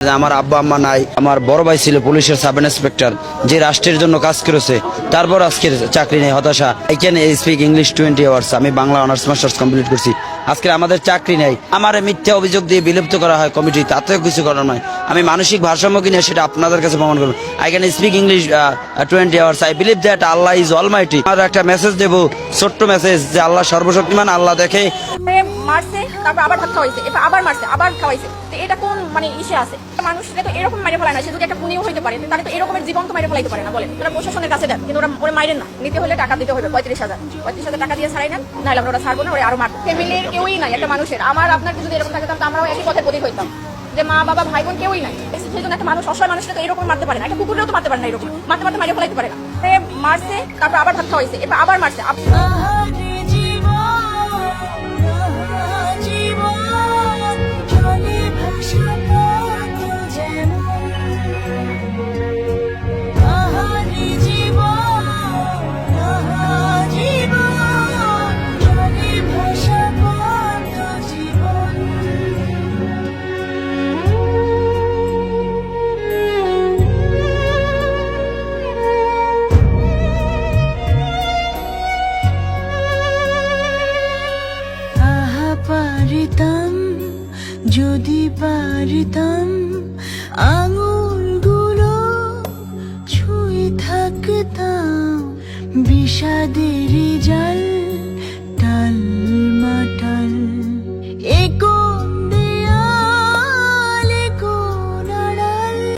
আমার আব্বা, আম্মা নাই, আমার বড় ভাই ছিল পুলিশের সাব ইন্সপেক্টর, যে রাষ্ট্রের জন্য কাজ করেছে, তারপর আজকের চাকরি নেই, হতাশা। I can speak English twenty hours আমি বাংলা অনার্স মাস্টার্স কমপ্লিট করছি। আজকে আমাদের চাকরি নেই। আমার মিথ্যা অভিযোগ দিয়ে বিলুপ্ত করা হয় কমিটি তাতেও কিছু করার নয় আমি মানসিক ভারসাম্য কিনে সেটা আপনাদের কাছে প্রমাণ করব। I can speak English twenty hours I believe that Allah is almighty আমার একটা মেসেজ দেবো, ছোট্ট মেসেজ যে আল্লাহ সর্বশক্তিমান, আল্লাহ দেখে। মারছে, তারপর আবার ভাত খাওয়াইছে, এরপর আবার মারছে, আবার খাওয়াইছে। তো এটা কোন মানে ইসে আছে? মানুষকে তো এরকম মেরে ফেলায় না, সে যদি একটা পুনিও হইতে পারে, তাহলে তো এরকমের জীবন তো মেরে ফেলাইতে পারে না বলে ওরা প্রশাসনের কাছে দেন কিন্তু ওরা ওরা মাইরেন না। নিতে হলে টাকা দিতে হবে, পঁয়ত্রিশ হাজার। পঁয়ত্রিশ হাজার টাকা দিয়ে ছাড়াই নেন, নাহলে আমরা ওরা ছাড়বো না, ওরা আরও মারবো। ফ্যামিলির কেউই নাই একটা মানুষের। আমার, আপনার যদি এরকম থাকে, তাহলে আমরাও একই পথে প্রতীক হইতাম। যে মা, বাবা ভাই বোন কেউই নাই। সেই জন্য একটা মানুষ, অসহায় মানুষকে তো এরকম মারতে পারে না। একটা কুকুরেও তো মারতে পারে না এরকম। মারতে মারতে মারিয়ে ফেলাইতে পারে না। মারছে, তারপর আবার ভাত খাওয়াইছে, এরপর আবার মারছে। পারিতাম যদি পারিতাম আঙুলগুলো ছুঁয়ে থাকতাম বিষাদেরই জাল